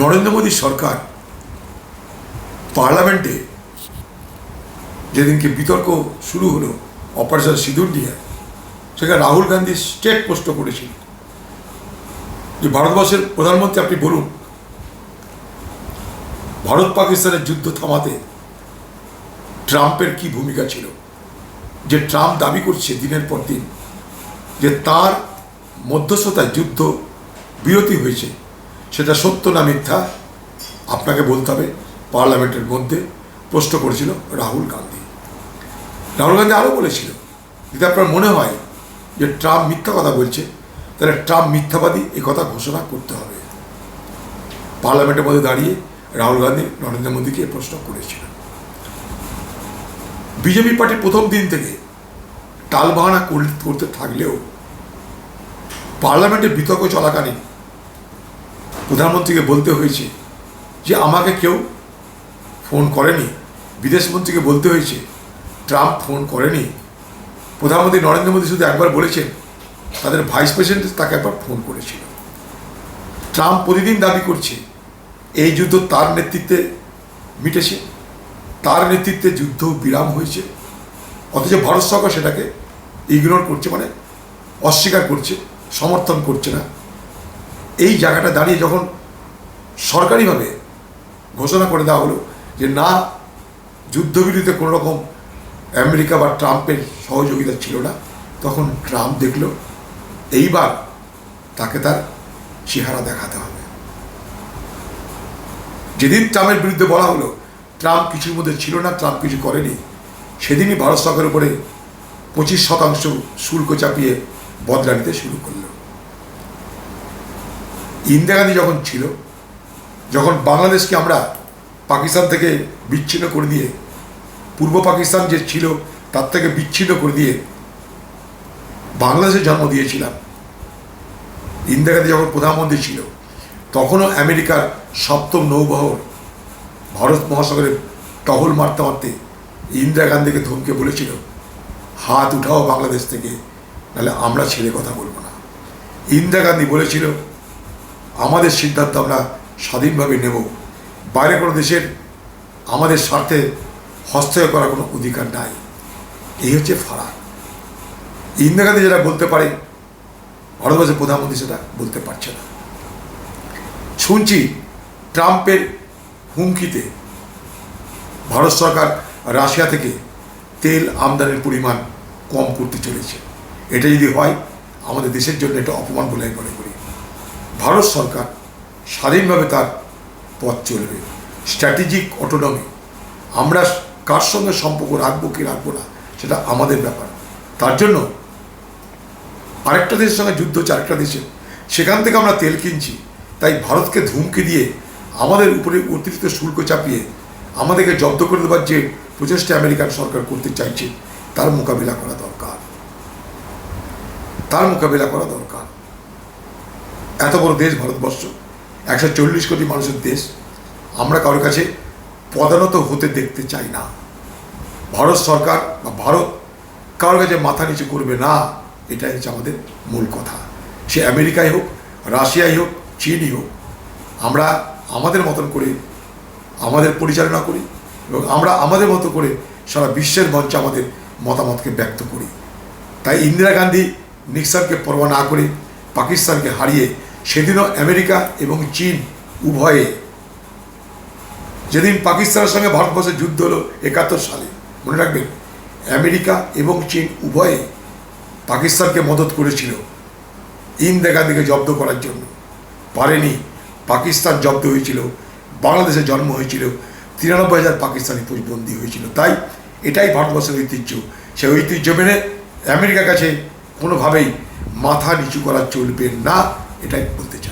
নরেন্দ্র মোদী সরকার পার্লামেন্টে যেদিনকে বিতর্ক শুরু হলো, অপারেশন সিঁদুর নিয়ে সেখানে রাহুল গান্ধী স্টেট পোস্ট করেছিল। যে ভারতবর্ষের প্রধানমন্ত্রী আপনি বলুন, ভারত পাকিস্তানের যুদ্ধ থামাতে ট্রাম্পের কি ভূমিকা ছিল? যে ট্রাম্প দাবি করছে দিনের পর দিন যে তার মধ্যস্থতায় যুদ্ধ বিরতি হয়েছে। সেটা সত্য না মিথ্যা, আপনাকে বলতে হবে, পার্লামেন্টের মধ্যে প্রশ্ন করেছিল রাহুল গান্ধী। রাহুল গান্ধী আরও বলেছিল, যদি আপনার মনে হয় যে ট্রাম্প মিথ্যা কথা বলছে, তাহলে ট্রাম্প মিথ্যাবাদী এ কথা ঘোষণা করতে হবে। পার্লামেন্টের মধ্যে দাঁড়িয়ে রাহুল গান্ধী নরেন্দ্র মোদীকে প্রশ্ন করেছিল। বিজেপি পার্টি প্রথম দিন থেকে টালবাহানা কর- করতে থাকলেও পার্লামেন্টে বিতর্ক চলাকালীন প্রধানমন্ত্রীকে বলতে হয়েছে যে আমাকে কেউ ফোন করেনি বিদেশমন্ত্রীকে বলতে হয়েছে, ট্রাম্প ফোন করেনি। প্রধানমন্ত্রী নরেন্দ্র মোদী শুধু একবার বলেছেন, তাদের ভাইস প্রেসিডেন্ট তাকে একবার ফোন করেছিল। ট্রাম্প প্রতিদিন দাবি করছে, এই যুদ্ধ তার নেতৃত্বে মিটেছে, তার নেতৃত্বে যুদ্ধ বিরাম হয়েছে, অথচ ভারত সরকার সেটাকে ইগনোর করছে মানে অস্বীকার করছে, সমর্থন করছে না। এই জায়গাটা দাঁড়িয়ে যখন সরকারিভাবে ঘোষণা করে দেওয়া হলো যে না, যুদ্ধবিরতিতে কোনো রকম আমেরিকা বা ট্রাম্পের সহযোগিতা ছিল না, তখন ট্রাম্প দেখল, এইবার তাকে তার চেহারা দেখাতে হবে। যেদিন ট্রাম্পের বিরুদ্ধে বলা হলো, ট্রাম্প কিছুর মধ্যে ছিল না, ট্রাম্প কিছু করেনি, সেদিনই ভারত সরকারের উপরে পঁচিশ শতাংশ শুল্ক চাপিয়ে বদলা নিতে শুরু করল। ইন্দিরা গান্ধী যখন ছিল, যখন বাংলাদেশকে আমরা পাকিস্তান থেকে বিচ্ছিন্ন করে দিয়ে, পূর্ব পাকিস্তান যে ছিল তার থেকে বিচ্ছিন্ন করে দিয়ে বাংলাদেশে জন্ম দিয়েছিলাম। ইন্দিরা গান্ধী যখন প্রধানমন্ত্রী ছিল, তখনও আমেরিকার সপ্তম নৌবহর ভারত মহাসাগরে টহল মারতে মারতে ইন্দিরা গান্ধীকে ধমকে বলেছিল, হাত উঠাও বাংলাদেশ থেকে, নাহলে আমরা ছেড়ে কথা বলব না। ইন্দিরা গান্ধী বলেছিল আমাদের সিদ্ধান্ত আমরা স্বাধীনভাবে নেব। বাইরে কোনো দেশের আমাদের স্বার্থে হস্তক্ষেপ করার কোনো অধিকার নাই। এই হচ্ছে ফারাক। ইন্দিরা গান্ধী যেটা বলতে পারে, ভারতবর্ষের প্রধানমন্ত্রী সেটা বলতে পারছে না। শুনছি ট্রাম্পের হুমকিতে ভারত সরকার রাশিয়া থেকে তেল আমদানির পরিমাণ কম করতে চলেছে। এটা যদি হয়, আমাদের দেশের জন্য এটা অপমান বলে মনে করি। ভারত সরকার স্বাধীনভাবে তার পথ চলবে। স্ট্র্যাটেজিক অটোনমি আমরা কার সঙ্গে সম্পর্ক রাখব, কি রাখব না, সেটা আমাদের ব্যাপার। তার জন্য আরেকটা দেশের সঙ্গে যুদ্ধ হচ্ছে আরেকটা দেশের। সেখান থেকে আমরা তেল কিনছি। তাই ভারতকে ধুমকি দিয়ে আমাদের উপরে অতিরিক্ত শুল্ক চাপিয়ে আমাদেরকে জব্দ করে দেওয়ার যে প্রচেষ্টা আমেরিকান সরকার করতে চাইছে, তার মোকাবিলা করা দরকার। তার মোকাবিলা করা দরকার। এত বড় দেশ ভারতবর্ষ, একশো চল্লিশ কোটি মানুষের দেশ, আমরা কারোর কাছে পদানত হতে দেখতে চাই না। ভারত সরকার বা ভারত কারোর কাছে মাথা নিচু করবে না, এটাই হচ্ছে আমাদের মূল কথা। সে আমেরিকাই হোক, রাশিয়াই হোক, চীনই হোক, আমরা আমাদের মতন করে আমাদের পরিচালনা করি এবং আমরা আমাদের মতো করে সারা বিশ্বের মঞ্চে আমাদের মতামতকে ব্যক্ত করি। তাই ইন্দিরা গান্ধী, নিক্সনকে পরোয়া না করে পাকিস্তানকে হারিয়ে সেদিনও আমেরিকা এবং চীন উভয়ে, যেদিন পাকিস্তানের সঙ্গে ভারতবর্ষের যুদ্ধ হলো একাত্তর সালে। মনে রাখবেন, আমেরিকা এবং চীন উভয়ে পাকিস্তানকে মদত করেছিল ইন্দিরা গান্ধীকে জব্দ করার জন্য। পারেনি, পাকিস্তান জব্দ হয়েছিল, বাংলাদেশে জন্ম হয়েছিল, তিরানব্বই হাজার পাকিস্তানি বন্দী হয়েছিল। তাই এটাই ভারতবর্ষের ঐতিহ্য। সেই ঐতিহ্য মেনে আমেরিকার কাছে কোনোভাবেই মাথা নিচু করা চলবে না। এটাই বলতে চাই।